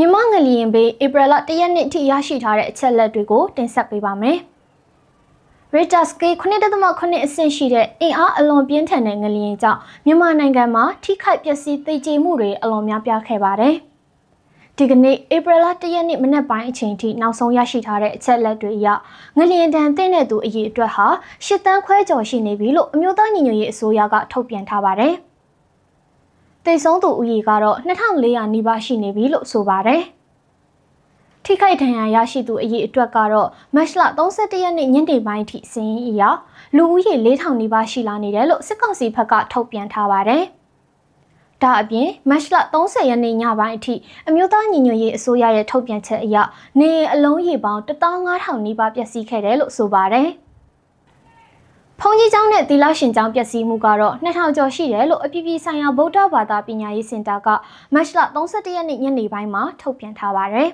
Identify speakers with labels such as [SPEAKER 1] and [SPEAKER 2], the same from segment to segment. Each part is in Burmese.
[SPEAKER 1] မြန်မာငလျင်ဘေးဧပြီလ၁ရက်နေ့ထိရရှိထားတဲ့အချက်လက်တွေကိုတင်ဆက်ပေးပါမယ်။ Richter scale 9.8အဆင့်ရှိတဲ့အင်အားအလွန်ပြင်းထန်တဲ့ငလျင်ကြောင့်မြန်မာနိုင်ငံမှာထိခိုက်ပျက်စီးသိကျေမှုတွေအလွန်များပြားခဲ့ပါတယ်။ဒီကနေ့ဧပြီလ၁ရက်နေ့မနက်ပိုင်းအချိန်ထိနောက်ဆုံးရရှိထားတဲ့အချက်လက်တွေအရငလျင်တန်တဲ့သူအရေးအတွက်ဟာ၈တန်းခွဲကျော်ရှိနေပြီလို့အမျိုးသားညီညွတ်ရေးအစိုးရကထုတ်ပြန်ထားပါတယ်။ တိတ်ဆုံးသူဦးရေကတော့2400နီးပါးရှိနေပြီလို့ဆိုပါတယ်။ထိခိုက်ဒဏ်ရာရရှိသူအရေအတွက်ကတော့မတ်လ31ရက်နေ့ညနေပိုင်းထိစင်းအရလူဦးရေ4000နီးပါးရှိလာနေတယ်လို့စစ်ကောင်စီဘက်ကထုတ်ပြန်ထားပါတယ်။ဒါအပြင်မတ်လ30ရက်နေ့ညပိုင်းအထိအမျိုးသားညီညွတ်ရေးအစိုးရရဲ့ထုတ်ပြန်ချက်အရနေအလုံးရေပေါင်း15000နီးပါးပျက်စီးခဲ့တယ်လို့ဆိုပါတယ်။ ဖုန်ကြီးကျောင်းနဲ့သီလရှင်ကျောင်းပျက်စီးမှုကတော့2000ကျော်ရှိတယ်လို့အပြည်ပြည်ဆိုင်ရာဗုဒ္ဓဘာသာပညာရေးစင်တာကမတ်လ31ရက်နေ့ညနေပိုင်းမှာထုတ်ပြန်ထားပါတယ်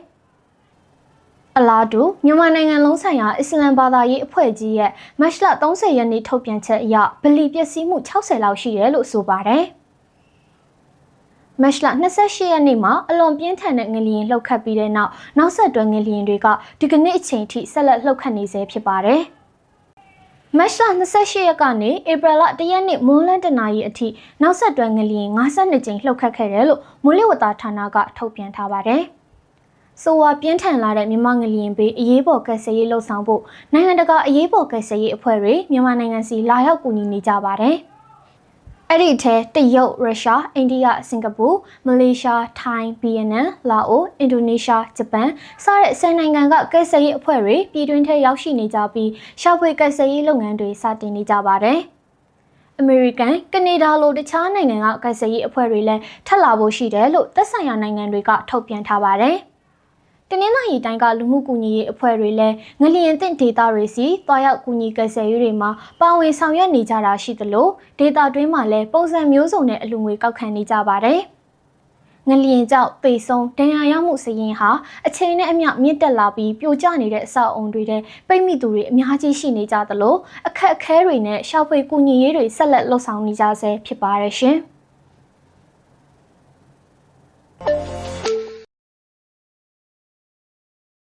[SPEAKER 1] ။အလားတူမြန်မာနိုင်ငံလုံးဆိုင်ရာအစ္စလမ်ဘာသာရေးအဖွဲ့ကြီးရဲ့မတ်လ30ရက်နေ့ထုတ်ပြန်ချက်အရဗလီပျက်စီးမှု60လောက်ရှိတယ်လို့ဆိုပါတယ်။မတ်လ28ရက်နေ့မှာအလွန်ပြင်းထန်တဲ့ငလျင်လှုပ်ခတ်ပြီးတဲ့နောက်နောက်ဆက်တွဲငလျင်တွေကဒီကနေ့အချိန်ထိဆက်လက်လှုပ်ခတ်နေဆဲဖြစ်ပါတယ်။ မတ်လ28ရက်ကနေဧပြီလ1ရက်နေ့မွန်းလန်းတနာရီအထိနောက်ဆက်တွဲငလျင်52ကြိမ်လှုပ်ခတ်ခဲ့တယ်လို့မိုးလေဝသဌာနကထုတ်ပြန်ထားပါတယ်။ဆိုဝါပြင်းထန်လာတဲ့မြန်မာငလျင်ဘေးအရေးပေါ်ကယ်ဆယ်ရေးလှုပ်ဆောင်ဖို့နိုင်ငံတကာအရေးပေါ်ကယ်ဆယ်ရေးအဖွဲ့တွေမြန်မာနိုင်ငံစီလာရောက်ကူညီနေကြပါတယ်။ အဲ့ဒီထဲတရုတ်ရုရှားအိန္ဒိယစင်ကာပူမလေးရှားထိုင်းဗီယက်နမ်လာအိုအင်ဒိုနီးရှားဂျပန်စတဲ့ဆယ်နိုင်ငံကကယ်ဆယ်ရေးအဖွဲ့တွေပြည်တွင်းထဲရောက်ရှိနေကြပြီးရှာဖွေကယ်ဆယ်ရေးလုပ်ငန်းတွေစတင်နေကြပါတယ်အမေရိကန်ကနေဒါလိုတခြားနိုင်ငံကကယ်ဆယ်ရေးအဖွဲ့တွေလည်းထပ်လာဖို့ရှိတယ်လို့သက်ဆိုင်ရာနိုင်ငံတွေကထုတ်ပြန်ထားပါတယ်။ တနင်္လာရီတိုင်းကလူမှုကူညီရေးအဖွဲ့တွေလည်းငလျင်သင့်ဒေတာတွေစီတွားရောက်ကူညီကယ်ဆယ်ရေးတွေမှာပါဝင်ဆောင်ရွက်နေကြတာရှိသလိုဒေတာတွင်းမှာလည်းပုံစံမျိုးစုံနဲ့အလူငွေကောက်ခံနေကြပါတယ်။ငလျင်ကြောင့်ပေဆုံးဒဏ်ရာရမှုစရင်ဟာအချိန်နဲ့အမျှမြင့်တက်လာပြီးပြိုကျနေတဲ့အဆောက်အုံတွေထဲပိတ်မိသူတွေအများကြီးရှိနေကြသလိုအခက်အခဲတွေနဲ့ရှာဖွေကူညီရေးတွေဆက်လက်လှုပ်ဆောင်နေကြဆဲဖြစ်ပါရရှင်။